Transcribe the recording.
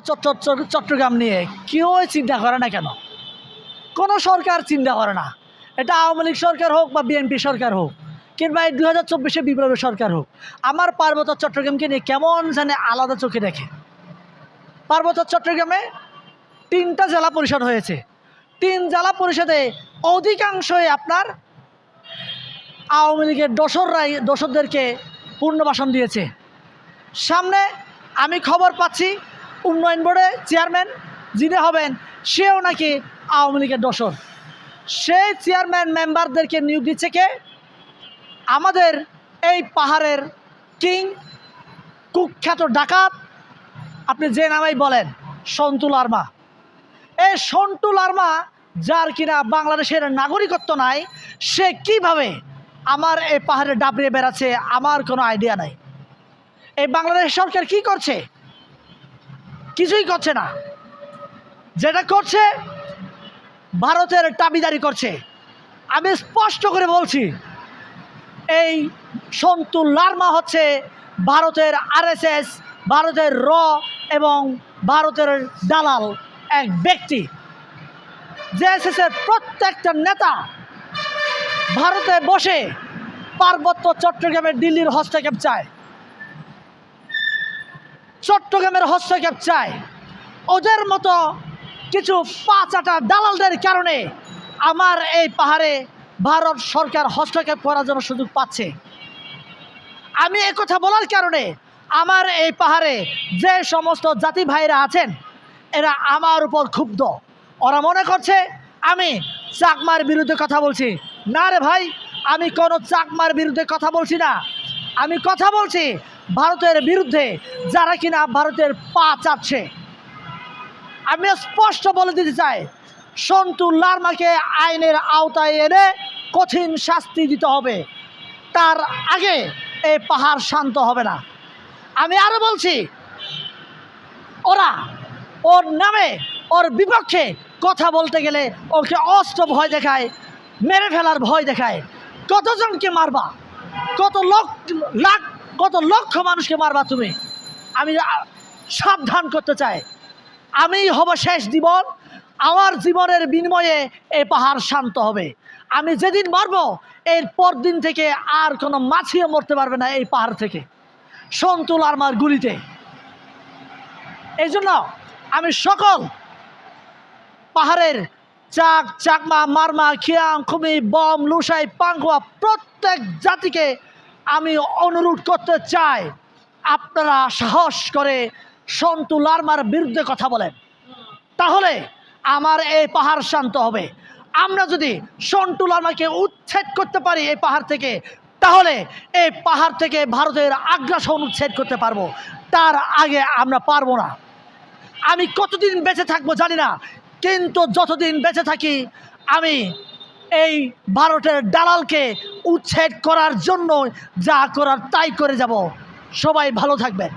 চট্ট- চট্ট- চট্টগ্রাম নিয়ে কেউ চিন্তা করে না কেন? কোনো সরকার চিন্তা করে না। এটা আওয়ামী লীগ সরকার হোক বা বিএনপি সরকার হোক, কিংবা এই দু হাজার চব্বিশে বিপ্লবী সরকার হোক, আমার পার্বত্য চট্টগ্রামকে নিয়ে কেমন জানে আলাদা চোখে দেখে। পার্বত্য চট্টগ্রামে তিনটা জেলা পরিষদ হয়েছে। তিন জেলা পরিষদে অধিকাংশই আপনার আওয়ামী লীগের দোসররাই, দোসরদেরকে পূর্ণবাসন দিয়েছে। সামনে আমি খবর পাচ্ছি উন্নয়ন বোর্ডে চেয়ারম্যান যিনি হবেন, সেও নাকি আওয়ামী লীগের দোসর সেই চেয়ারম্যান মেম্বারদেরকে নিয়োগ দিচ্ছে কে? আমাদের এই পাহাড়ের কিং, কুখ্যাত ডাকাত, আপনি যে নামেই বলেন, সন্তু লার্মা। এই সন্টু লার্মা, যার কিনা বাংলাদেশের নাগরিকত্ব নাই, সে কীভাবে আমার এই পাহাড়ে ডাবড়িয়ে বেড়াচ্ছে, আমার কোনো আইডিয়া নাই। এই বাংলাদেশ সরকার কি করছে? কিছুই করছে না। যেটা করছে, ভারতের দাবিদারি করছে। আমি স্পষ্ট করে বলছি, এই সন্তু লার্মা হচ্ছে ভারতের আরএসএস, ভারতের র এবং ভারতের দালাল এক ব্যক্তি। জেএসএসের প্রত্যেকটা নেতা ভারতে বসে পার্বত্য চট্টগ্রামের দিল্লির হস্তক্ষেপ চায়। চট্টগ্রামের হস্তক্ষেপ চায়। ওদের মতো কিছু পাঁচাটা দালালদের কারণে আমার এই পাহাড়ে ভারত সরকার হস্তক্ষেপ করার জন্য সুযোগ পাচ্ছে। আমি কথা বলার কারণে আমার এই পাহাড়ে যে সমস্ত জাতি ভাইরা আছেন, এরা আমার উপর ক্ষুব্ধ। ওরা মনে করছে, আমি চাকমার বিরুদ্ধে কথা বলছি। না রে ভাই, আমি কোনো চাকমার বিরুদ্ধে কথা বলছি না। আমি কথা বলছি ভারতের বিরুদ্ধে যারা কিনা ভারতের পা চাচ্ছে। আমি স্পষ্ট বলে দিতে চাই, সন্তু লার্মাকে আইনের আওতায় এনে কঠিন শাস্তি দিতে হবে। তার আগে এই পাহাড় শান্ত হবে না। আমি আরও বলছি, ওরা, ওর নামে, ওর বিপক্ষে কথা বলতে গেলে ওকে অস্ত্র ভয় দেখায়, মেরে ফেলার ভয় দেখায়। কতজনকে মারবা? কত লক্ষ লাখ কত লক্ষ মানুষকে মারবা তুমি। আমি সাবধান করতে চাই। আমি হব শেষ জীবন। আমার জীবনের বিনিময়ে এই পাহাড় শান্ত হবে। আমি যেদিন মরব, এর পর দিন থেকে আর কোনো মাছিও মরতে পারবে না এই পাহাড় থেকে। সন্তুল আরমার গুলিতে। এই জন্য আমি সকল পাহাড়ের চাক, চাকমা, মারমা খিয়াং খুমি, বম, লুসাই পাঙ্গুয়া প্রত্যেক জাতিকে আমি অনুরোধ করতে চাই, আপনারা সাহস করে সন্তু লার্মার বিরুদ্ধে কথা বলেন। তাহলে আমার এই পাহাড় শান্ত হবে। আমরা যদি সন্টু লার্মাকে উচ্ছেদ করতে পারি এই পাহাড় থেকে, তাহলে এই পাহাড় থেকে ভারতের আগ্রাসন উচ্ছেদ করতে পারব। তার আগে আমরা পারব না। আমি কতদিন বেঁচে থাকব জানি না, কিন্তু যতদিন বেঁচে থাকি, আমি এই ভারতের দালালকে উচ্ছেদ করার জন্য যা করার তাই করে যাব। সবাই ভালো থাকবেন।